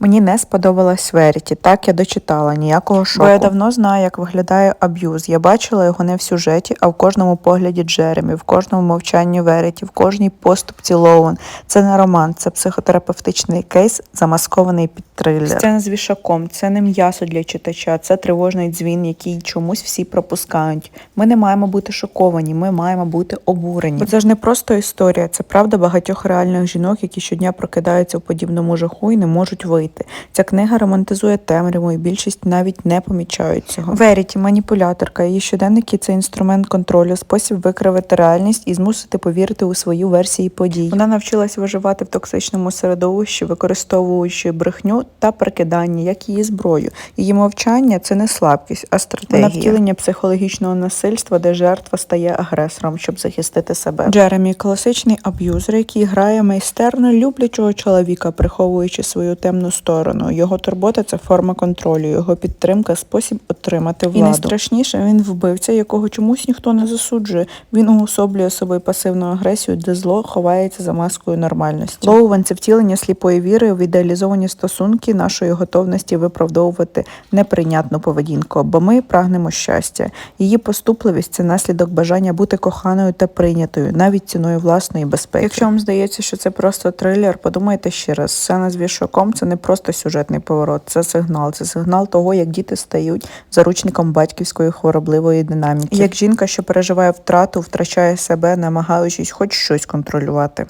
Мені не сподобалась Веріті, так я дочитала, ніякого шоку. Бо я давно знаю, як виглядає аб'юз. Я бачила його не в сюжеті, а в кожному погляді Джеремі, в кожному мовчанні Веріті, в кожній поступці Лоуен. Це не роман, це психотерапевтичний кейс, замаскований під трилер. Сцена з вішаком, це не м'ясо для читача, це тривожний дзвін, який чомусь всі пропускають. Ми не маємо бути шоковані, ми маємо бути обурені. Бо це ж не просто історія, це правда багатьох реальних жінок, які щодня прокидаються в подібному жаху і не можуть вийти. Ця книга романтизує темряву, і більшість навіть не помічають цього. Веріті, маніпуляторка, її щоденники це інструмент контролю, спосіб викривити реальність і змусити повірити у свою версію подій. Вона навчилась виживати в токсичному середовищі, використовуючи брехню та прикидання як її зброю. Її мовчання це не слабкість, а стратегія. Вона втілення психологічного насильства, де жертва стає агресором, щоб захистити себе. Джеремі класичний аб'юзер, який грає майстерно люблячого чоловіка, приховуючи свою темну сторону. Його турбота це форма контролю, його підтримка спосіб отримати владу. І найстрашніше він вбивця, якого чомусь ніхто не засуджує. Він уособлює собою пасивну агресію, де зло ховається за маскою нормальності. Лоуен це втілення сліпої віри в ідеалізовані стосунки нашої готовності виправдовувати неприйнятну поведінку, бо ми прагнемо щастя. Її поступливість це наслідок бажання бути коханою та прийнятою, навіть ціною власної безпеки. Якщо вам здається, що це просто трилер, подумайте ще раз. Сцена з вішаком це не просто сюжетний поворот, це сигнал. Це сигнал того, як діти стають заручником батьківської хворобливої динаміки. Як жінка, що переживає втрату, втрачає себе, намагаючись хоч щось контролювати.